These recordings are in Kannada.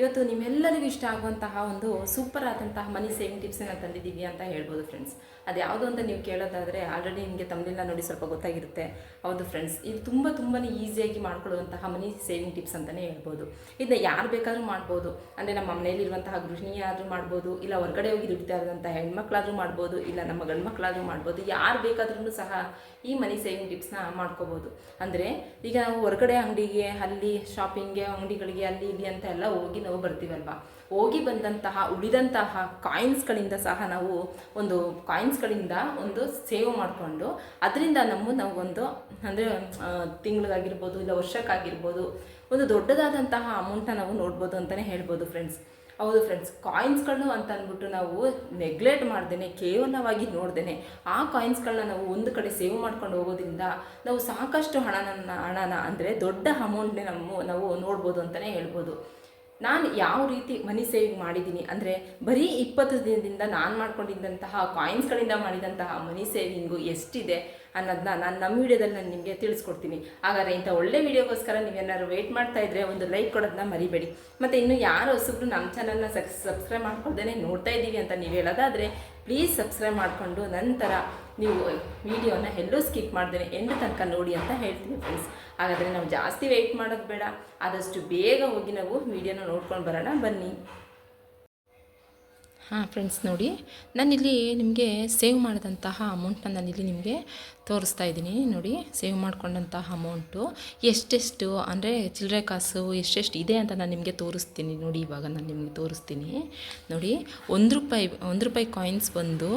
ಇವತ್ತು ನಿಮ್ಮೆಲ್ಲರಿಗೂ ಇಷ್ಟ ಆಗುವಂತಹ ಒಂದು ಸೂಪರ್ ಆದಂತಹ ಮನಿ ಸೇವಿಂಗ್ ಟಿಪ್ಸನ್ನು ತಂದಿದ್ದೀವಿ ಅಂತ ಹೇಳ್ಬೋದು ಫ್ರೆಂಡ್ಸ್ ಅದು ಯಾವುದು ಅಂತ ನೀವು ಕೇಳೋದಾದರೆ ಆಲ್ರೆಡಿ ನಿಮಗೆ ತಮ್ಮನೆಲ್ಲ ನೋಡಿ ಸ್ವಲ್ಪ ಗೊತ್ತಾಗಿರುತ್ತೆ. ಹೌದು ಫ್ರೆಂಡ್ಸ್ ಇದು ತುಂಬ ತುಂಬಾ ಈಸಿಯಾಗಿ ಮಾಡ್ಕೊಳ್ಳುವಂತಹ ಮನಿ ಸೇವಿಂಗ್ ಟಿಪ್ಸ್ ಅಂತಲೇ ಹೇಳ್ಬೋದು. ಇದನ್ನ ಯಾರು ಬೇಕಾದರೂ ಮಾಡ್ಬೋದು. ಅಂದರೆ ನಮ್ಮ ಮನೆಯಲ್ಲಿರುವಂತಹ ಗೃಹಿಣಿಯಾದರೂ ಮಾಡ್ಬೋದು, ಇಲ್ಲ ಹೊರಗಡೆ ಹೋಗಿ ದುಡಿತಾ ಇರೋದಂಥ ಹೆಣ್ಮಕ್ಳಾದರೂ ಮಾಡ್ಬೋದು, ಇಲ್ಲ ನಮ್ಮ ಗಂಡು ಮಕ್ಕಳಾದರೂ ಮಾಡ್ಬೋದು, ಯಾರು ಬೇಕಾದ್ರೂ ಸಹ ಈ ಮನಿ ಸೇವಿಂಗ್ ಟಿಪ್ಸ್ನ ಮಾಡ್ಕೋಬೋದು. ಅಂದರೆ ಈಗ ನಾವು ಹೊರಗಡೆ ಅಂಗಡಿಗೆ, ಅಲ್ಲಿ ಶಾಪಿಂಗ್ಗೆ ಅಂಗಡಿಗಳಿಗೆ, ಅಲ್ಲಿ ಇಲ್ಲಿ ಅಂತ ಎಲ್ಲ ಹೋಗಿ ನಾವು ಬರ್ತೀವಲ್ವಾ? ಹೋಗಿ ಬಂದಂತಹ, ಉಳಿದಂತಹ ಕಾಯಿನ್ಸ್ಗಳಿಂದ ಸಹ ನಾವು ಒಂದು ಕಾಯಿನ್ಸ್ಗಳಿಂದ ಒಂದು ಸೇವ್ ಮಾಡಿಕೊಂಡು, ಅದರಿಂದ ನಮ್ಮ ನಾವು ಒಂದು ಅಂದರೆ ತಿಂಗಳಿಗಾಗಿರ್ಬೋದು ಇಲ್ಲ ವರ್ಷಕ್ಕಾಗಿರ್ಬೋದು, ಒಂದು ದೊಡ್ಡದಾದಂತಹ ಅಮೌಂಟನ್ನ ನಾವು ನೋಡ್ಬೋದು ಅಂತಲೇ ಹೇಳ್ಬೋದು ಫ್ರೆಂಡ್ಸ್ ಹೌದು ಫ್ರೆಂಡ್ಸ್ ಕಾಯಿನ್ಸ್ಗಳು ಅಂತ ಅಂದ್ಬಿಟ್ಟು ನಾವು ನೆಗ್ಲೆಕ್ಟ್ ಮಾಡ್ದೇನೆ, ಕೇವಲವಾಗಿ ನೋಡ್ದೇನೆ, ಆ ಕಾಯಿನ್ಸ್ಗಳನ್ನ ನಾವು ಒಂದು ಕಡೆ ಸೇವ್ ಮಾಡ್ಕೊಂಡು ಹೋಗೋದ್ರಿಂದ ನಾವು ಸಾಕಷ್ಟು ಹಣನ ಹಣನ ಅಂದರೆ ದೊಡ್ಡ ಅಮೌಂಟ್ನೇ ನಮ್ಮ ನಾವು ನೋಡ್ಬೋದು ಅಂತಲೇ ಹೇಳ್ಬೋದು. ನಾನು ಯಾವ ರೀತಿ ಮನಿ ಸೇವಿಂಗ್ ಮಾಡಿದ್ದೀನಿ ಅಂದರೆ ಬರೀ ಇಪ್ಪತ್ತು ದಿನದಿಂದ ನಾನು ಮಾಡ್ಕೊಂಡಿದ್ದಂತಹ ಕಾಯಿನ್ಸ್ಗಳಿಂದ ಮಾಡಿದಂತಹ ಮನಿ ಸೇವಿಂಗು ಎಷ್ಟಿದೆ ಅನ್ನೋದನ್ನ ನಾನು ನಮ್ಮ ವಿಡಿಯೋದಲ್ಲಿ ನಾನು ನಿಮಗೆ ತಿಳಿಸ್ಕೊಡ್ತೀನಿ. ಹಾಗಾದರೆ ಇಂಥ ಒಳ್ಳೆ ವಿಡಿಯೋಗೋಸ್ಕರ ನೀವೇನಾದ್ರು ವೇಟ್ ಮಾಡ್ತಾ ಇದ್ರೆ ಒಂದು ಲೈಕ್ ಕೊಡೋದನ್ನ ಮರಿಬೇಡಿ. ಮತ್ತು ಇನ್ನು ಯಾರು ಹೊಸಬ್ರು ನಮ್ಮ ಚಾನಲ್ನ ಸಬ್ಸ್ಕ್ರೈಬ್ ಮಾಡ್ಕೊಳ್ದೇ ನೋಡ್ತಾ ಇದ್ದೀವಿ ಅಂತ ನೀವು ಹೇಳೋದಾದರೆ ಪ್ಲೀಸ್ ಸಬ್ಸ್ಕ್ರೈಬ್ ಮಾಡಿಕೊಂಡು ನಂತರ ನೀವು ವಿಡಿಯೋನ ಎಲ್ಲೂ ಸ್ಕಿಪ್ ಮಾಡ್ದೇನೆ ಎಂಡ್ ತನಕ ನೋಡಿ ಅಂತ ಹೇಳ್ತೀನಿ ಫ್ರೆಂಡ್ಸ್ ಹಾಗಾದರೆ ನಾವು ಜಾಸ್ತಿ ವೆಯ್ಟ್ ಮಾಡೋದು ಬೇಡ. ಆದಷ್ಟು ಬೇಗ ಹೋಗಿ ನಾವು ವಿಡಿಯೋನ ನೋಡ್ಕೊಂಡು ಬರೋಣ. ಬನ್ನಿ. ಹಾಂ ಫ್ರೆಂಡ್ಸ್ ನೋಡಿ. ನಾನಿಲ್ಲಿ ನಿಮಗೆ ಸೇವ್ ಮಾಡಿದಂತಹ ಅಮೌಂಟನ್ನ ನಾನಿಲ್ಲಿ ನಿಮಗೆ ತೋರಿಸ್ತಾ ಇದ್ದೀನಿ. ನೋಡಿ ಸೇವ್ ಮಾಡ್ಕೊಂಡಂತಹ ಅಮೌಂಟು ಎಷ್ಟೆಷ್ಟು, ಅಂದರೆ ಚಿಲ್ಲರೆ ಕಾಸು ಎಷ್ಟೆಷ್ಟು ಇದೆ ಅಂತ ನಾನು ನಿಮಗೆ ತೋರಿಸ್ತೀನಿ. ನೋಡಿ, ಇವಾಗ ನಾನು ನಿಮಗೆ ತೋರಿಸ್ತೀನಿ. ನೋಡಿ, ಒಂದು ರೂಪಾಯಿ ಒಂದು ರೂಪಾಯಿ ಕಾಯಿನ್ಸ್ ಬಂದು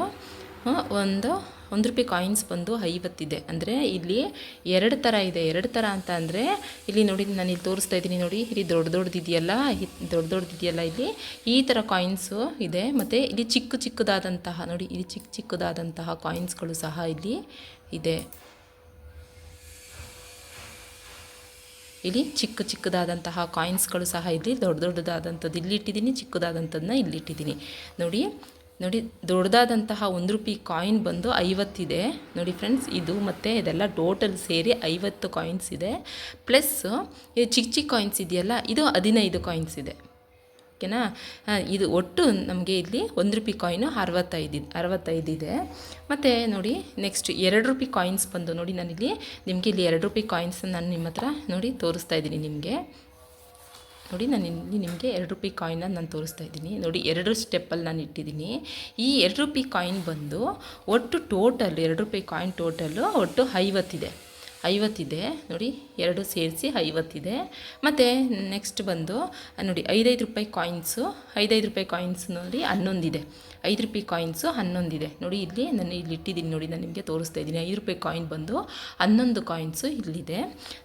ಒಂದು ಒಂದು ರೂಪಾಯಿ ಕಾಯಿನ್ಸ್ ಬಂದು ಐವತ್ತಿದೆ. ಅಂದರೆ ಇಲ್ಲಿ ಎರಡು ಥರ ಇದೆ. ಎರಡು ಥರ ಅಂತ ಅಂದರೆ ಇಲ್ಲಿ ನೋಡಿ ನಾನು ಇಲ್ಲಿ ತೋರಿಸ್ತಾ ಇದ್ದೀನಿ ನೋಡಿ. ಇಲ್ಲಿ ದೊಡ್ಡ ದೊಡ್ಡದಿದೆಯಲ್ಲ ದೊಡ್ಡ ದೊಡ್ಡದಿದೆಯಲ್ಲ ಇಲ್ಲಿ. ಈ ಥರ ಕಾಯಿನ್ಸು ಇದೆ. ಮತ್ತು ಇಲ್ಲಿ ಚಿಕ್ಕ ಚಿಕ್ಕದಾದಂತಹ ನೋಡಿ, ಇಲ್ಲಿ ಚಿಕ್ಕ ಚಿಕ್ಕದಾದಂತಹ ಕಾಯಿನ್ಸ್ಗಳು ಸಹ ಇಲ್ಲಿ ಇದೆ. ಇಲ್ಲಿ ಚಿಕ್ಕ ಚಿಕ್ಕದಾದಂತಹ ಕಾಯಿನ್ಸ್ಗಳು ಸಹ ಇಲ್ಲಿ ದೊಡ್ಡ ದೊಡ್ಡದಾದಂಥದ್ದು. ಇಲ್ಲಿ ಇಟ್ಟಿದ್ದೀನಿ ಚಿಕ್ಕದಾದಂಥದ್ದನ್ನ ಇಲ್ಲಿ ಇಟ್ಟಿದ್ದೀನಿ. ನೋಡಿ ನೋಡಿ, ದೊಡ್ಡದಾದಂತಹ ಒಂದು ರೂಪಾಯಿ ಕಾಯಿನ್ ಬಂದು ಐವತ್ತಿದೆ ನೋಡಿ ಫ್ರೆಂಡ್ಸ್ ಇದು ಮತ್ತು ಇದೆಲ್ಲ ಟೋಟಲ್ ಸೇರಿ ಐವತ್ತು ಕಾಯಿನ್ಸ್ ಇದೆ. ಪ್ಲಸ್ ಇದು ಚಿಕ್ಕ ಚಿಕ್ಕ ಕಾಯಿನ್ಸ್ ಇದೆಯಲ್ಲ, ಇದು ಹದಿನೈದು ಕಾಯಿನ್ಸ್ ಇದೆ. ಓಕೆನಾ ಇದು ಒಟ್ಟು ನಮಗೆ ಇಲ್ಲಿ ಒಂದು ರೂಪಾಯಿ ಕಾಯಿನು ಅರವತ್ತೈದು ಅರವತ್ತೈದು ಇದೆ. ಮತ್ತು ನೋಡಿ ನೆಕ್ಸ್ಟ್ ಎರಡು ರೂಪಾಯಿ ಕಾಯಿನ್ಸ್ ಬಂದು ನೋಡಿ ನಾನಿಲ್ಲಿ ನಿಮಗೆ ಇಲ್ಲಿ ಎರಡು ರೂಪಾಯಿ ಕಾಯಿನ್ಸ್ ನಾನು ನಿಮ್ಮ ಹತ್ರ ನೋಡಿ ತೋರಿಸ್ತಾ ಇದ್ದೀನಿ ನಿಮಗೆ. ನೋಡಿ, ನಾನು ಇಲ್ಲಿ ನಿಮಗೆ ಎರಡು ರೂಪಾಯಿ ಕಾಯಿನ ನಾನು ತೋರಿಸ್ತಾ ಇದ್ದೀನಿ. ನೋಡಿ, ಎರಡು ಸ್ಟೆಪ್ಪಲ್ಲಿ ನಾನು ಇಟ್ಟಿದ್ದೀನಿ. ಈ ಎರಡು ರೂಪಾಯಿ ಕಾಯಿನ್ ಬಂದು ಒಟ್ಟು ಟೋಟಲ್ ಎರಡು ರೂಪಾಯಿ ಕಾಯಿನ್ ಟೋಟಲ್ಲು ಒಟ್ಟು ಐವತ್ತಿದೆ. ಐವತ್ತಿದೆ, ನೋಡಿ, ಎರಡು ಸೇರಿಸಿ ಐವತ್ತಿದೆ. ಮತ್ತು ನೆಕ್ಸ್ಟ್ ಬಂದು, ನೋಡಿ, ಐದೈದು ರೂಪಾಯಿ ಕಾಯಿನ್ಸು ಐದೈದು ರೂಪಾಯಿ ಕಾಯಿನ್ಸ್ ನೋಡಿ ಹನ್ನೊಂದಿದೆ. ಐದು ರೂಪಾಯಿ ಕಾಯಿನ್ಸು ಹನ್ನೊಂದಿದೆ. ನೋಡಿ ಇಲ್ಲಿ ನಾನು ಇಲ್ಲಿ ಇಟ್ಟಿದ್ದೀನಿ. ನೋಡಿ ನಾನು ನಿಮಗೆ ತೋರಿಸ್ತಾ ಇದ್ದೀನಿ. ಐದು ರೂಪಾಯಿ ಕಾಯಿನ್ ಬಂದು ಹನ್ನೊಂದು ಕಾಯಿನ್ಸು ಇಲ್ಲಿದೆ.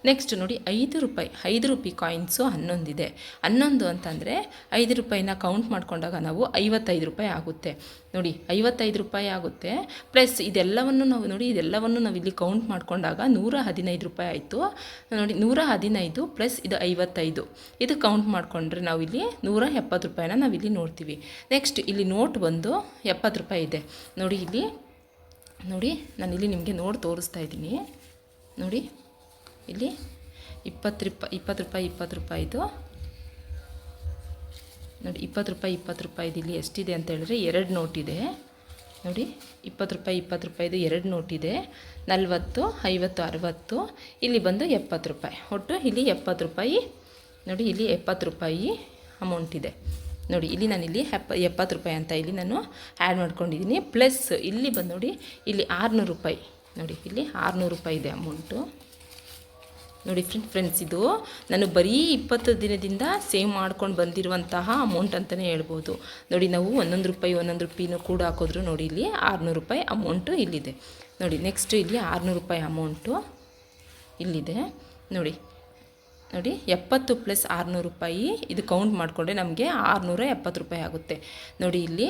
ನೆಕ್ಸ್ಟ್ ನೋಡಿ ಐದು ರೂಪಾಯಿ ಐದು ರೂಪಾಯಿ ಕಾಯಿನ್ಸು ಹನ್ನೊಂದಿದೆ. ಹನ್ನೊಂದು ಅಂತಂದರೆ ಐದು ರೂಪಾಯಿನ ಕೌಂಟ್ ಮಾಡಿಕೊಂಡಾಗ ನಾವು ಐವತ್ತೈದು ರೂಪಾಯಿ ಆಗುತ್ತೆ. ನೋಡಿ ಐವತ್ತೈದು ರೂಪಾಯಿ ಆಗುತ್ತೆ. ಪ್ಲಸ್ ಇದೆಲ್ಲವನ್ನು ನಾವು ನೋಡಿ ಇದೆಲ್ಲವನ್ನು ನಾವು ಇಲ್ಲಿ ಕೌಂಟ್ ಮಾಡಿಕೊಂಡಾಗ ನೂರ ಹದಿನೈದು ರೂಪಾಯಿ ಆಯಿತು. ನೋಡಿ ನೂರ ಹದಿನೈದು ಪ್ಲಸ್ ಇದು ಐವತ್ತೈದು. ಇದು ಕೌಂಟ್ ಮಾಡಿಕೊಂಡ್ರೆ ನಾವಿಲ್ಲಿ ನೂರ ಎಪ್ಪತ್ತು ರೂಪಾಯಿನ ನಾವಿಲ್ಲಿ ನೋಡ್ತೀವಿ. ನೆಕ್ಸ್ಟ್ ಇಲ್ಲಿ ನೋಟ್ ಬಂದು ಎಪ್ಪತ್ತು ರೂಪಾಯಿ ಇದೆ. ನೋಡಿ ಇಲ್ಲಿ, ನೋಡಿ ನಾನು ಇಲ್ಲಿ ನಿಮಗೆ ನೋಡಿ ತೋರಿಸ್ತಾ ಇದ್ದೀನಿ. ನೋಡಿ, ಇಲ್ಲಿ ಇಪ್ಪತ್ತು ರೂಪಾಯಿ ಇಪ್ಪತ್ತು ರೂಪಾಯಿ, ಇಪ್ಪತ್ತು ರೂಪಾಯಿದು. ನೋಡಿ, ಇಪ್ಪತ್ತು ರೂಪಾಯಿ, ಇಪ್ಪತ್ತು ರೂಪಾಯಿದು ಇಲ್ಲಿ ಎಷ್ಟಿದೆ ಅಂತ ಹೇಳಿದ್ರೆ ಎರಡು ನೋಟ್ ಇದೆ. ನೋಡಿ, ಇಪ್ಪತ್ತು ರೂಪಾಯಿ, ಇಪ್ಪತ್ತು ರೂಪಾಯಿದು ಎರಡು ನೋಟ್ ಇದೆ. ನಲ್ವತ್ತು, ಐವತ್ತು, ಅರವತ್ತು, ಇಲ್ಲಿ ಬಂದು ಎಪ್ಪತ್ತು ರೂಪಾಯಿ. ಒಟ್ಟು ಇಲ್ಲಿ ಎಪ್ಪತ್ತು ರೂಪಾಯಿ, ನೋಡಿ ಇಲ್ಲಿ ಎಪ್ಪತ್ತು ರೂಪಾಯಿ ಅಮೌಂಟ್ ಇದೆ. ನೋಡಿ, ಇಲ್ಲಿ ನಾನು ಇಲ್ಲಿ ಎಪ್ಪ ಎಪ್ಪತ್ತು ರೂಪಾಯಿ ಅಂತ ಇಲ್ಲಿ ನಾನು ಆ್ಯಡ್ ಮಾಡ್ಕೊಂಡಿದ್ದೀನಿ ಪ್ಲಸ್ ಇಲ್ಲಿ ಬಂದು ನೋಡಿ, ಇಲ್ಲಿ ಆರುನೂರು ರೂಪಾಯಿ. ನೋಡಿ, ಇಲ್ಲಿ ಆರುನೂರು ರೂಪಾಯಿ ಇದೆ ಅಮೌಂಟು ನೋಡಿ ಫ್ರೆಂಡ್ ಫ್ರೆಂಡ್ಸ್ ಇದು ನಾನು ಬರೀ ಇಪ್ಪತ್ತು ದಿನದಿಂದ ಸೇವ್ ಮಾಡ್ಕೊಂಡು ಬಂದಿರುವಂತಹ ಅಮೌಂಟ್ ಅಂತಲೇ ಹೇಳ್ಬೋದು. ನೋಡಿ, ನಾವು ಒಂದೊಂದು ರೂಪಾಯಿ, ಒಂದೊಂದು ರೂಪಾಯಿನೂ ಕೂಡ ಹಾಕಿದ್ರು ನೋಡಿ, ಇಲ್ಲಿ ಆರುನೂರು ರೂಪಾಯಿ ಅಮೌಂಟು ಇಲ್ಲಿದೆ. ನೋಡಿ ನೆಕ್ಸ್ಟ್ ಇಲ್ಲಿ ಆರುನೂರು ರೂಪಾಯಿ ಅಮೌಂಟು ಇಲ್ಲಿದೆ. ನೋಡಿ ನೋಡಿ, ಎಪ್ಪತ್ತು ಪ್ಲಸ್ ಆರುನೂರು ರೂಪಾಯಿ, ಇದು ಕೌಂಟ್ ಮಾಡಿಕೊಂಡ್ರೆ ನಮಗೆ ಆರುನೂರ ಎಪ್ಪತ್ತು ರೂಪಾಯಿ ಆಗುತ್ತೆ. ನೋಡಿ ಇಲ್ಲಿ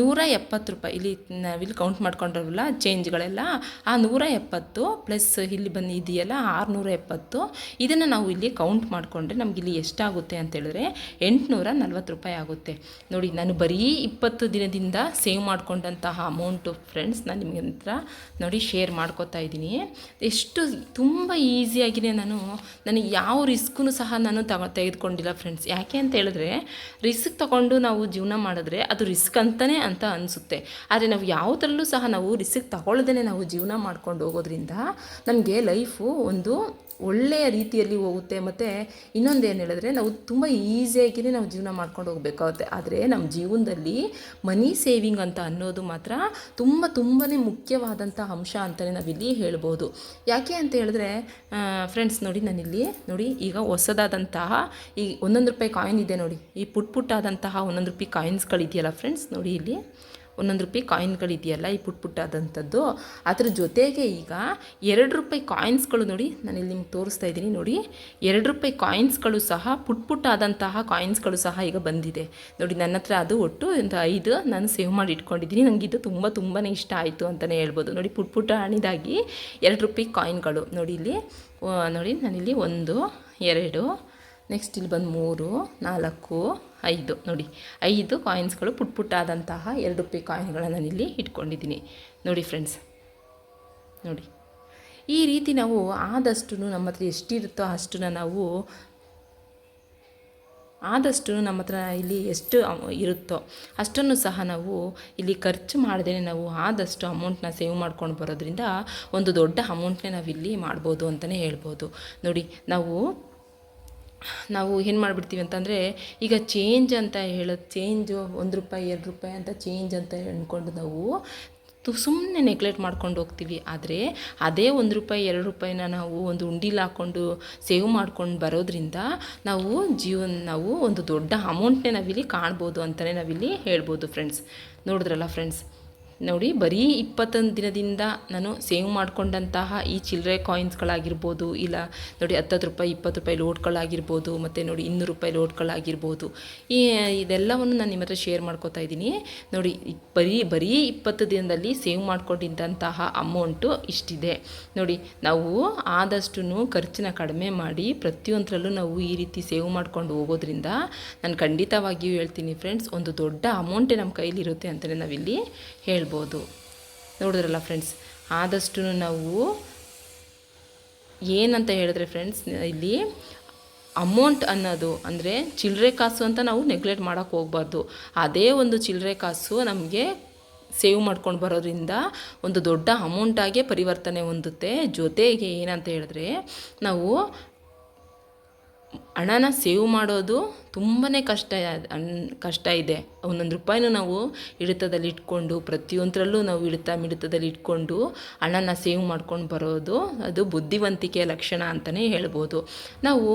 ನೂರ ಎಪ್ಪತ್ತು ರೂಪಾಯಿ. ಇಲ್ಲಿ ನಾವಿಲ್ಲಿ ಕೌಂಟ್ ಮಾಡ್ಕೊಂಡ್ರಲ್ಲ ಚೇಂಜ್ಗಳೆಲ್ಲ ಆ ನೂರ ಎಪ್ಪತ್ತು ಪ್ಲಸ್ ಇಲ್ಲಿ ಬಂದು ಇದೆಯಲ್ಲ ಆರುನೂರ ಎಪ್ಪತ್ತು ಇದನ್ನು ನಾವು ಇಲ್ಲಿ ಕೌಂಟ್ ಮಾಡಿಕೊಂಡ್ರೆ ನಮ್ಗೆ ಇಲ್ಲಿ ಎಷ್ಟಾಗುತ್ತೆ ಅಂತೇಳಿದ್ರೆ ಎಂಟುನೂರ ನಲ್ವತ್ತು ರೂಪಾಯಿ ಆಗುತ್ತೆ. ನೋಡಿ, ನಾನು ಬರೀ ಇಪ್ಪತ್ತು ದಿನದಿಂದ ಸೇವ್ ಮಾಡಿಕೊಂಡಂತಹ ಅಮೌಂಟು ಫ್ರೆಂಡ್ಸ್ ನಾನು ನಿಮಗೆ ಹತ್ರ ನೋಡಿ ಶೇರ್ ಮಾಡ್ಕೋತಾ ಇದ್ದೀನಿ. ಎಷ್ಟು ತುಂಬ ಈಸಿಯಾಗಿಯೇ ನಾನು. ನನಗೆ ಯಾವ ರಿಸ್ಕೂ ಸಹ ನಾನು ತಗೊ ತೆಗೆದುಕೊಂಡಿಲ್ಲ ಫ್ರೆಂಡ್ಸ್ ಯಾಕೆ ಅಂತ ಹೇಳಿದ್ರೆ ರಿಸ್ಕ್ ತಗೊಂಡು ನಾವು ಜೀವನ ಮಾಡಿದ್ರೆ ಅದು ರಿಸ್ಕ್ ಅಂತಲೇ ಅಂತ ಅನಿಸುತ್ತೆ. ಆದರೆ ನಾವು ಯಾವುದರಲ್ಲೂ ಸಹ ನಾವು ರಿಸ್ಕ್ ತಗೊಳ್ಳದೇ ನಾವು ಜೀವನ ಮಾಡ್ಕೊಂಡು ಹೋಗೋದ್ರಿಂದ ನಮಗೆ ಲೈಫು ಒಂದು ಒಳ್ಳೆಯ ರೀತಿಯಲ್ಲಿ ಹೋಗುತ್ತೆ. ಮತ್ತು ಇನ್ನೊಂದು ಏನು ಹೇಳಿದ್ರೆ ನಾವು ತುಂಬ ಈಸಿಯಾಗಿಯೇ ನಾವು ಜೀವನ ಮಾಡ್ಕೊಂಡು ಹೋಗಬೇಕಾಗುತ್ತೆ. ಆದರೆ ನಮ್ಮ ಜೀವನದಲ್ಲಿ ಮನಿ ಸೇವಿಂಗ್ ಅಂತ ಅನ್ನೋದು ಮಾತ್ರ ತುಂಬ ತುಂಬಾ ಮುಖ್ಯವಾದಂಥ ಅಂಶ ಅಂತಲೇ ನಾವಿಲ್ಲಿ ಹೇಳ್ಬೋದು. ಯಾಕೆ ಅಂತ ಹೇಳಿದ್ರೆ ಫ್ರೆಂಡ್ಸ್ ನೋಡಿ ನಾನಿಲ್ಲಿ, ನೋಡಿ ಈಗ ಹೊಸದಾದಂತಹ ಈ ಒಂದೊಂದು ರೂಪಾಯಿ ಕಾಯಿನ್ ಇದೆ ನೋಡಿ. ಈ ಪುಟ್ ಪುಟ್ಟಾದಂತಹ ಒಂದೊಂದು ರೂಪಾಯಿ ಕಾಯಿನ್ಸ್ಗಳಿದೆಯಲ್ಲ ಫ್ರೆಂಡ್ಸ್ ನೋಡಿ ಇಲ್ಲಿ. ಒಂದೊಂದು ರೂಪಾಯಿ ಕಾಯಿನ್ಗಳಿದೆಯಲ್ಲ ಈ ಪುಟ್ ಪುಟ್ಟಾದಂಥದ್ದು ಅದ್ರ ಜೊತೆಗೆ ಈಗ ಎರಡು ರೂಪಾಯಿ ಕಾಯಿನ್ಸ್ಗಳು ನೋಡಿ ನಾನು ಇಲ್ಲಿ ನಿಮ್ಗೆ ತೋರಿಸ್ತಾ ಇದ್ದೀನಿ ನೋಡಿ. ಎರಡು ರೂಪಾಯಿ ಕಾಯಿನ್ಸ್ಗಳು ಸಹ, ಪುಟ್ ಪುಟ್ಟಾದಂತಹ ಕಾಯಿನ್ಸ್ಗಳು ಸಹ ಈಗ ಬಂದಿದೆ. ನೋಡಿ, ನನ್ನ ಹತ್ರ ಅದು ಒಟ್ಟು ಒಂದು ಐದು ನಾನು ಸೇವ್ ಮಾಡಿ ಇಟ್ಕೊಂಡಿದ್ದೀನಿ. ನನಗೆ ಇದು ತುಂಬ ತುಂಬಾ ಇಷ್ಟ ಆಯಿತು ಅಂತಲೇ ಹೇಳ್ಬೋದು. ನೋಡಿ, ಪುಟ್ ಪುಟ್ಟ ಹಣಿದಾಗಿ ಎರಡು ರೂಪಾಯಿ ಕಾಯಿನ್ಗಳು. ನೋಡಿ, ಇಲ್ಲಿ ನೋಡಿ, ನಾನಿಲ್ಲಿ ಒಂದು, ಎರಡು, ನೆಕ್ಸ್ಟ್ ಇಲ್ಲಿ ಬಂದು ಮೂರು, ನಾಲ್ಕು ಐದು, ನೋಡಿ. ಐದು ಕಾಯಿನ್ಸ್ಗಳು ಪುಟ್ ಪುಟ್ಟಾದಂತಹ ಎರಡು ರೂಪಾಯಿ ಕಾಯಿನ್ಗಳನ್ನು ನಾನಿಲ್ಲಿ ಇಟ್ಕೊಂಡಿದ್ದೀನಿ. ನೋಡಿ ಫ್ರೆಂಡ್ಸ್ ನೋಡಿ. ಈ ರೀತಿ ನಾವು ಆದಷ್ಟು ನಮ್ಮ ಹತ್ರ ಎಷ್ಟಿರುತ್ತೋ ಅಷ್ಟು ನಾವು ಆದಷ್ಟು ನಮ್ಮ ಹತ್ರ ಇಲ್ಲಿ ಎಷ್ಟು ಇರುತ್ತೋ ಅಷ್ಟನ್ನು ಸಹ ನಾವು ಇಲ್ಲಿ ಖರ್ಚು ಮಾಡದೇ ನಾವು ಆದಷ್ಟು ಅಮೌಂಟ್ನ ಸೇವ್ ಮಾಡ್ಕೊಂಡು ಬರೋದ್ರಿಂದ ಒಂದು ದೊಡ್ಡ ಅಮೌಂಟ್ನೇ ನಾವಿಲ್ಲಿ ಮಾಡ್ಬೋದು ಅಂತಲೇ ಹೇಳ್ಬೋದು. ನೋಡಿ, ನಾವು ನಾವು ಏನು ಮಾಡಿಬಿಡ್ತೀವಿ ಅಂತಂದರೆ, ಈಗ ಚೇಂಜ್ ಅಂತ ಹೇಳೋದು ಚೇಂಜು ಒಂದು ರೂಪಾಯಿ, ಎರಡು ರೂಪಾಯಿ ಅಂತ ಚೇಂಜ್ ಅಂತ ಅಂದ್ಕೊಂಡು ನಾವು ತು ಸುಮ್ಮನೆ ನೆಗ್ಲೆಕ್ಟ್ ಮಾಡ್ಕೊಂಡು ಹೋಗ್ತೀವಿ. ಆದರೆ ಅದೇ ಒಂದು ರೂಪಾಯಿ, ಎರಡು ರೂಪಾಯಿನ ನಾವು ಒಂದು ಉಂಡಿಲಿ ಹಾಕ್ಕೊಂಡು ಸೇವ್ ಮಾಡ್ಕೊಂಡು ಬರೋದ್ರಿಂದ ನಾವು ಜೀವನ, ನಾವು ಒಂದು ದೊಡ್ಡ ಅಮೌಂಟ್ನೇ ನಾವಿಲ್ಲಿ ಕಾಣ್ಬೋದು ಅಂತಲೇ ನಾವಿಲ್ಲಿ ಹೇಳ್ಬೋದು ಫ್ರೆಂಡ್ಸ್ ನೋಡಿದ್ರಲ್ಲ ಫ್ರೆಂಡ್ಸ್ ನೋಡಿ, ಬರೀ ಇಪ್ಪತ್ತೊಂದು ದಿನದಿಂದ ನಾನು ಸೇವ್ ಮಾಡಿಕೊಂಡಂತಹ ಈ ಚಿಲ್ಲರೆ ಕಾಯಿನ್ಸ್ಗಳಾಗಿರ್ಬೋದು ಇಲ್ಲ ನೋಡಿ ಹತ್ತತ್ತು ರೂಪಾಯಿ, ಇಪ್ಪತ್ತು ರೂಪಾಯಿ ಲೋಟ್ಗಳಾಗಿರ್ಬೋದು ಮತ್ತು ನೋಡಿ ಇನ್ನೂರು ರೂಪಾಯಿ ಲೋಟ್ಗಳಾಗಿರ್ಬೋದು ಈ ಇದೆಲ್ಲವನ್ನು ನಾನು ನಿಮ್ಮ ಹತ್ರ ಶೇರ್ ಮಾಡ್ಕೋತಾ ಇದ್ದೀನಿ. ನೋಡಿ ಬರೀ ಬರೀ ಇಪ್ಪತ್ತು ದಿನದಲ್ಲಿ ಸೇವ್ ಮಾಡ್ಕೊಂಡಿದ್ದಂತಹ ಅಮೌಂಟು ಇಷ್ಟಿದೆ. ನೋಡಿ, ನಾವು ಆದಷ್ಟು ಖರ್ಚನ್ನ ಕಡಿಮೆ ಮಾಡಿ ಪ್ರತಿಯೊಂದರಲ್ಲೂ ನಾವು ಈ ರೀತಿ ಸೇವ್ ಮಾಡ್ಕೊಂಡು ಹೋಗೋದ್ರಿಂದ ನಾನು ಖಂಡಿತವಾಗಿಯೂ ಹೇಳ್ತೀನಿ ಫ್ರೆಂಡ್ಸ್, ಒಂದು ದೊಡ್ಡ ಅಮೌಂಟೇ ನಮ್ಮ ಕೈಲಿರುತ್ತೆ ಅಂತಲೇ ನಾವಿಲ್ಲಿ ಹೇಳ್ಬೋದು. ನೋಡಿದ್ರಲ್ಲ ಫ್ರೆಂಡ್ಸ್ ಆದಷ್ಟು ನಾವು ಏನಂತ ಹೇಳಿದ್ರೆ ಫ್ರೆಂಡ್ಸ್ ಇಲ್ಲಿ ಅಮೌಂಟ್ ಅನ್ನೋದು ಅಂದರೆ ಚಿಲ್ಲರೆ ಕಾಸು ಅಂತ ನಾವು ನೆಗ್ಲೆಕ್ಟ್ ಮಾಡೋಕ್ಕೆ ಹೋಗ್ಬಾರ್ದು. ಅದೇ ಒಂದು ಚಿಲ್ಲರೆ ಕಾಸು ನಮಗೆ ಸೇವ್ ಮಾಡ್ಕೊಂಡು ಬರೋದ್ರಿಂದ ಒಂದು ದೊಡ್ಡ ಅಮೌಂಟಾಗೆ ಪರಿವರ್ತನೆ ಹೊಂದುತ್ತೆ. ಜೊತೆಗೆ ಏನಂತ ಹೇಳಿದ್ರೆ ನಾವು ಹಣನ ಸೇವ್ ಮಾಡೋದು ತುಂಬಾ ಕಷ್ಟ ಕಷ್ಟ ಇದೆ. ಒಂದೊಂದು ರೂಪಾಯಿನೂ ನಾವು ಹಿಡಿತದಲ್ಲಿ ಇಟ್ಕೊಂಡು, ಪ್ರತಿಯೊಂದರಲ್ಲೂ ನಾವು ಹಿಡಿತ ಮಿಡಿತದಲ್ಲಿ ಇಟ್ಕೊಂಡು ಹಣನ ಸೇವ್ ಮಾಡ್ಕೊಂಡು ಬರೋದು ಅದು ಬುದ್ಧಿವಂತಿಕೆಯ ಲಕ್ಷಣ ಅಂತಲೇ ಹೇಳ್ಬೋದು. ನಾವು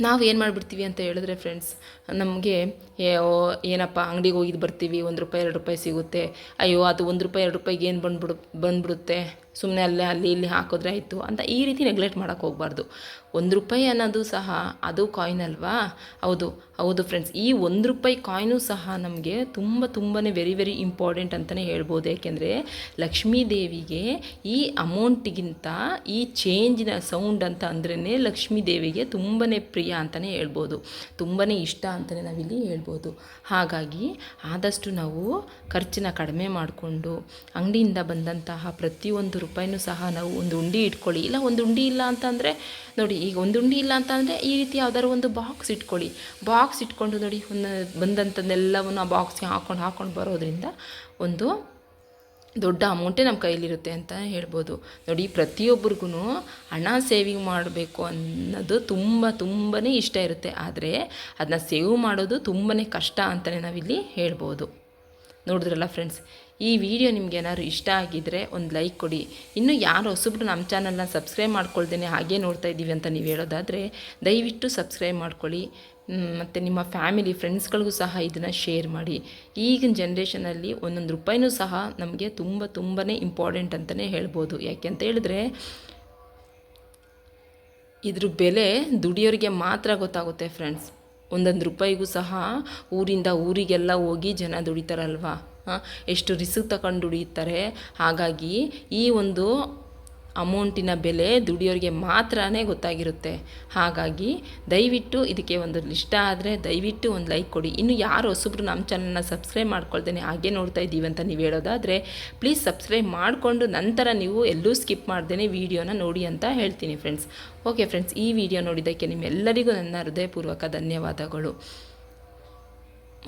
ನಾವು ಏನು ಮಾಡಿಬಿಡ್ತೀವಿ ಅಂತ ಹೇಳಿದ್ರೆ ಫ್ರೆಂಡ್ಸ್ ನಮಗೆ ಏನಪ್ಪ, ಅಂಗಡಿಗೆ ಹೋಗಿದ್ದು ಬರ್ತೀವಿ, ಒಂದು ರೂಪಾಯಿ, ಎರಡು ರೂಪಾಯಿ ಸಿಗುತ್ತೆ. ಅಯ್ಯೋ, ಅದು ಒಂದು ರೂಪಾಯಿ, ಎರಡು ರೂಪಾಯಿಗೆ ಏನು ಬಂದ್ಬಿಡು, ಬಂದ್ಬಿಡುತ್ತೆ? ಸುಮ್ಮನೆ ಅಲ್ಲೇ, ಅಲ್ಲಿ ಇಲ್ಲಿ ಹಾಕಿದ್ರೆ ಆಯಿತು ಅಂತ ಈ ರೀತಿ ನೆಗ್ಲೆಕ್ಟ್ ಮಾಡೋಕ್ಕೆ ಹೋಗಬಾರ್ದು. ಒಂದು ರೂಪಾಯಿ ಅನ್ನೋದು ಸಹ ಅದು ಕಾಯಿನ್ ಅಲ್ವಾ? ಹೌದು ಹೌದು ಫ್ರೆಂಡ್ಸ್ ಈ ಒಂದು ರೂಪಾಯಿ ಕಾಯಿನು ಸಹ ನಮಗೆ ತುಂಬ ತುಂಬಾ ವೆರಿ ವೆರಿ ಇಂಪಾರ್ಟೆಂಟ್ ಅಂತಲೇ ಹೇಳ್ಬೋದು. ಯಾಕೆಂದರೆ ಲಕ್ಷ್ಮೀ ದೇವಿಗೆ ಈ ಅಮೌಂಟಿಗಿಂತ ಈ ಚೇಂಜಿನ ಸೌಂಡ್ ಅಂತ ಅಂದ್ರೇ ಲಕ್ಷ್ಮೀ ದೇವಿಗೆ ತುಂಬಾ ಪ್ರಿಯ ಅಂತಲೇ ಹೇಳ್ಬೋದು. ತುಂಬಾ ಇಷ್ಟ ಅಂತಲೇ ನಾವಿಲ್ಲಿ ಹೇಳ್ಬೋದು. ಹಾಗಾಗಿ ಆದಷ್ಟು ನಾವು ಖರ್ಚನ್ನ ಕಡಿಮೆ ಮಾಡಿಕೊಂಡು ಅಂಗಡಿಯಿಂದ ಬಂದಂತಹ ಪ್ರತಿಯೊಂದು ರೂಪಾಯಿನೂ ಸಹ ನಾವು ಒಂದು ಉಂಡಿ ಇಟ್ಕೊಳ್ಳಿ. ಇಲ್ಲ ಒಂದು ಉಂಡಿ ಇಲ್ಲ ಅಂತಂದರೆ, ನೋಡಿ ಈಗ ಒಂದು ಉಂಡಿ ಇಲ್ಲ ಅಂತಂದರೆ ಈ ರೀತಿ ಯಾವ್ದಾದ್ರು ಒಂದು ಬಾಕ್ಸ್ ಇಟ್ಕೊಳ್ಳಿ. ಬಾಕ್ಸ್ ಇಟ್ಕೊಂಡು ನೋಡಿ ಒಂದು ಬಂದಂಥದ್ದೆಲ್ಲವನ್ನು ಆ ಬಾಕ್ಸ್ಗೆ ಹಾಕ್ಕೊಂಡು ಹಾಕ್ಕೊಂಡು ಬರೋದ್ರಿಂದ ಒಂದು ದೊಡ್ಡ ಅಮೌಂಟೇ ನಮ್ಮ ಕೈಲಿರುತ್ತೆ ಅಂತ ಹೇಳ್ಬೋದು. ನೋಡಿ ಪ್ರತಿಯೊಬ್ಬರಿಗೂ ಹಣ ಸೇವಿಂಗ್ ಮಾಡಬೇಕು ಅನ್ನೋದು ತುಂಬ ತುಂಬಾ ಇಷ್ಟ ಇರುತ್ತೆ. ಆದರೆ ಅದನ್ನ ಸೇವ್ ಮಾಡೋದು ತುಂಬಾ ಕಷ್ಟ ಅಂತಲೇ ನಾವಿಲ್ಲಿ ಹೇಳ್ಬೋದು. ನೋಡಿದ್ರಲ್ಲ ಫ್ರೆಂಡ್ಸ್ ಈ ವಿಡಿಯೋ ನಿಮ್ಗೆ ಏನಾದ್ರು ಇಷ್ಟ ಆಗಿದ್ದರೆ ಒಂದು ಲೈಕ್ ಕೊಡಿ. ಇನ್ನು ಯಾರು ಹೊಸಬ್ರು ನಮ್ಮ ಚಾನಲ್ನ ಸಬ್ಸ್ಕ್ರೈಬ್ ಮಾಡ್ಕೊಳ್ದೇನೆ ಹಾಗೆ ನೋಡ್ತಾ ಇದ್ದೀವಿ ಅಂತ ನೀವು ಹೇಳೋದಾದರೆ, ದಯವಿಟ್ಟು ಸಬ್ಸ್ಕ್ರೈಬ್ ಮಾಡ್ಕೊಳ್ಳಿ. ಮತ್ತು ನಿಮ್ಮ ಫ್ಯಾಮಿಲಿ ಫ್ರೆಂಡ್ಸ್ಗಳಿಗೂ ಸಹ ಇದನ್ನು ಶೇರ್ ಮಾಡಿ. ಈಗಿನ ಜನ್ರೇಷನಲ್ಲಿ ಒಂದೊಂದು ರೂಪಾಯಿನೂ ಸಹ ನಮಗೆ ತುಂಬ ತುಂಬಾ ಇಂಪಾರ್ಟೆಂಟ್ ಅಂತಲೇ ಹೇಳ್ಬೋದು. ಯಾಕೆ ಅಂತ ಹೇಳಿದ್ರೆ, ಇದ್ರ ಬೆಲೆ ದುಡಿಯೋರಿಗೆ ಮಾತ್ರ ಗೊತ್ತಾಗುತ್ತೆ ಫ್ರೆಂಡ್ಸ್ ಒಂದೊಂದು ರೂಪಾಯಿಗೂ ಸಹ ಊರಿಂದ ಊರಿಗೆಲ್ಲ ಹೋಗಿ ಜನ ದುಡಿತಾರಲ್ವಾ? ಎಷ್ಟು ರಿಸ್ಕ್ ತಗೊಂಡು ದುಡಿಯುತ್ತಾರೆ ಹಾಗಾಗಿ ಈ ಒಂದು ಅಮೌಂಟಿನ ಬೆಲೆ ದುಡಿಯೋರಿಗೆ ಮಾತ್ರನೇ ಗೊತ್ತಾಗಿರುತ್ತೆ. ಹಾಗಾಗಿ ದಯವಿಟ್ಟು ಇದಕ್ಕೆ ಒಂದು ಇಷ್ಟ ಆದರೆ ದಯವಿಟ್ಟು ಒಂದು ಲೈಕ್ ಕೊಡಿ. ಇನ್ನು ಯಾರು ಹೊಸಬ್ರು ನಮ್ಮ ಚಾನಲ್ನ ಸಬ್ಸ್ಕ್ರೈಬ್ ಮಾಡ್ಕೊಳ್ತೇನೆ ಹಾಗೆ ನೋಡ್ತಾ ಇದ್ದೀವಿ ಅಂತ ನೀವು ಹೇಳೋದಾದರೆ ಪ್ಲೀಸ್ ಸಬ್ಸ್ಕ್ರೈಬ್ ಮಾಡಿಕೊಂಡು ನಂತರ ನೀವು ಎಲ್ಲೂ ಸ್ಕಿಪ್ ಮಾಡ್ದೇ ವೀಡಿಯೋನ ನೋಡಿ ಅಂತ ಹೇಳ್ತೀನಿ ಫ್ರೆಂಡ್ಸ್. ಓಕೆ ಫ್ರೆಂಡ್ಸ್, ಈ ವಿಡಿಯೋ ನೋಡಿದ್ದಕ್ಕೆ ನಿಮ್ಮೆಲ್ಲರಿಗೂ ನನ್ನ ಹೃದಯಪೂರ್ವಕ ಧನ್ಯವಾದಗಳು.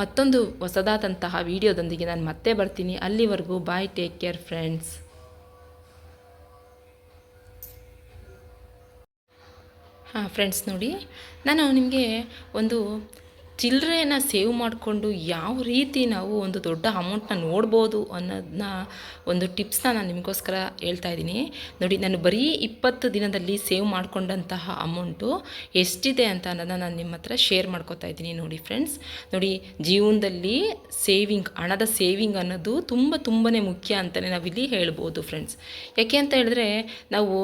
ಮತ್ತೊಂದು ಹೊಸದಾದಂತಹ ವಿಡಿಯೋದೊಂದಿಗೆ ನಾನು ಮತ್ತೆ ಬರ್ತೀನಿ. ಅಲ್ಲಿವರೆಗೂ ಬಾಯ್ ಟೇಕ್ ಕೇರ್ ಫ್ರೆಂಡ್ಸ್ ಹಾಂ ಫ್ರೆಂಡ್ಸ್ ನೋಡಿ, ನಾನು ನಿಮಗೆ ಒಂದು ಚಿಲ್ಲರೆನ ಸೇವ್ ಮಾಡಿಕೊಂಡು ಯಾವ ರೀತಿ ನಾವು ಒಂದು ದೊಡ್ಡ ಅಮೌಂಟ್ನ ನೋಡ್ಬೋದು ಅನ್ನೋದನ್ನ ಒಂದು ಟಿಪ್ಸ್ನ ನಾನು ನಿಮಗೋಸ್ಕರ ಹೇಳ್ತಾ ಇದ್ದೀನಿ. ನೋಡಿ, ನಾನು ಬರೀ ಇಪ್ಪತ್ತು ದಿನದಲ್ಲಿ ಸೇವ್ ಮಾಡಿಕೊಂಡಂತಹ ಅಮೌಂಟು ಎಷ್ಟಿದೆ ಅಂತ ಅನ್ನೋದನ್ನ ನಾನು ನಿಮ್ಮ ಹತ್ರ ಶೇರ್ ಮಾಡ್ಕೋತಾ ಇದ್ದೀನಿ ನೋಡಿ ಫ್ರೆಂಡ್ಸ್ ನೋಡಿ, ಜೀವನದಲ್ಲಿ ಸೇವಿಂಗ್ ಹಣದ ಸೇವಿಂಗ್ ಅನ್ನೋದು ತುಂಬ ತುಂಬಾ ಮುಖ್ಯ ಅಂತಲೇ ನಾವಿಲ್ಲಿ ಹೇಳ್ಬೋದು ಫ್ರೆಂಡ್ಸ್ ಯಾಕೆ ಅಂತ ಹೇಳಿದ್ರೆ, ನಾವು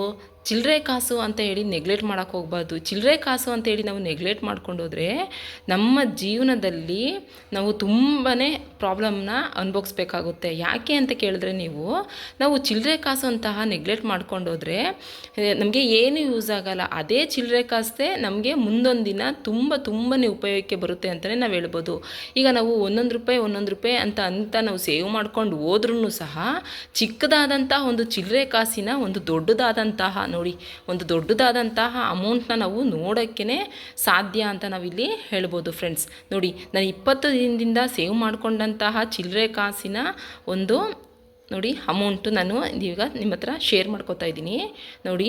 ಚಿಲ್ಲರೆ ಕಾಸು ಅಂತ ಹೇಳಿ ನೆಗ್ಲೆಕ್ಟ್ ಮಾಡೋಕೆ ಹೋಗ್ಬಾರ್ದು. ಚಿಲ್ಲರೆ ಕಾಸು ಅಂತ ಹೇಳಿ ನಾವು ನೆಗ್ಲೆಕ್ಟ್ ಮಾಡ್ಕೊಂಡೋದ್ರೆ ನಮ್ಮ ಜೀವನದಲ್ಲಿ ನಾವು ತುಂಬಾ ಪ್ರಾಬ್ಲಮ್ನ ಅನುಭವಿಸ್ಬೇಕಾಗುತ್ತೆ. ಯಾಕೆ ಅಂತ ಕೇಳಿದ್ರೆ ನೀವು, ನಾವು ಚಿಲ್ಲರೆ ಕಾಸು ಅಂತಹ ನೆಗ್ಲೆಕ್ಟ್ ಮಾಡ್ಕೊಂಡೋದ್ರೆ ನಮಗೆ ಏನು ಯೂಸ್ ಆಗಲ್ಲ. ಅದೇ ಚಿಲ್ಲರೆ ಕಾಸೇ ನಮಗೆ ಮುಂದೊಂದು ದಿನ ತುಂಬ ತುಂಬಾ ಉಪಯೋಗಕ್ಕೆ ಬರುತ್ತೆ ಅಂತಲೇ ನಾವು ಹೇಳ್ಬೋದು. ಈಗ ನಾವು ಒಂದೊಂದು ರೂಪಾಯಿ ಒಂದೊಂದು ರೂಪಾಯಿ ಅಂತ ಅಂತ ನಾವು ಸೇವ್ ಮಾಡ್ಕೊಂಡು ಹೋದ್ರೂ ಸಹ ಚಿಕ್ಕದಾದಂತಹ ಒಂದು ಚಿಲ್ಲರೆ ಕಾಸಿನ ಒಂದು ದೊಡ್ಡದಾದಂತಹ ನೋಡಿ. ಒಂದು ದೊಡ್ಡದಾದಂತಹ ಅಮೌಂಟ್ನ ನಾವು ನೋಡೋಕ್ಕೇ ಸಾಧ್ಯ ಅಂತ ನಾವಿಲ್ಲಿ ಹೇಳ್ಬೋದು ಫ್ರೆಂಡ್ಸ್ ನೋಡಿ, ನಾನು ಇಪ್ಪತ್ತು ದಿನದಿಂದ ಸೇವ್ ಮಾಡಿಕೊಂಡಂತಹ ಚಿಲ್ಲರೆ ಕಾಸಿನ ಒಂದು ನೋಡಿ ಅಮೌಂಟು ನಾನು ಈಗ ನಿಮ್ಮ ಹತ್ರ ಶೇರ್ ಮಾಡ್ಕೋತಾ ಇದ್ದೀನಿ. ನೋಡಿ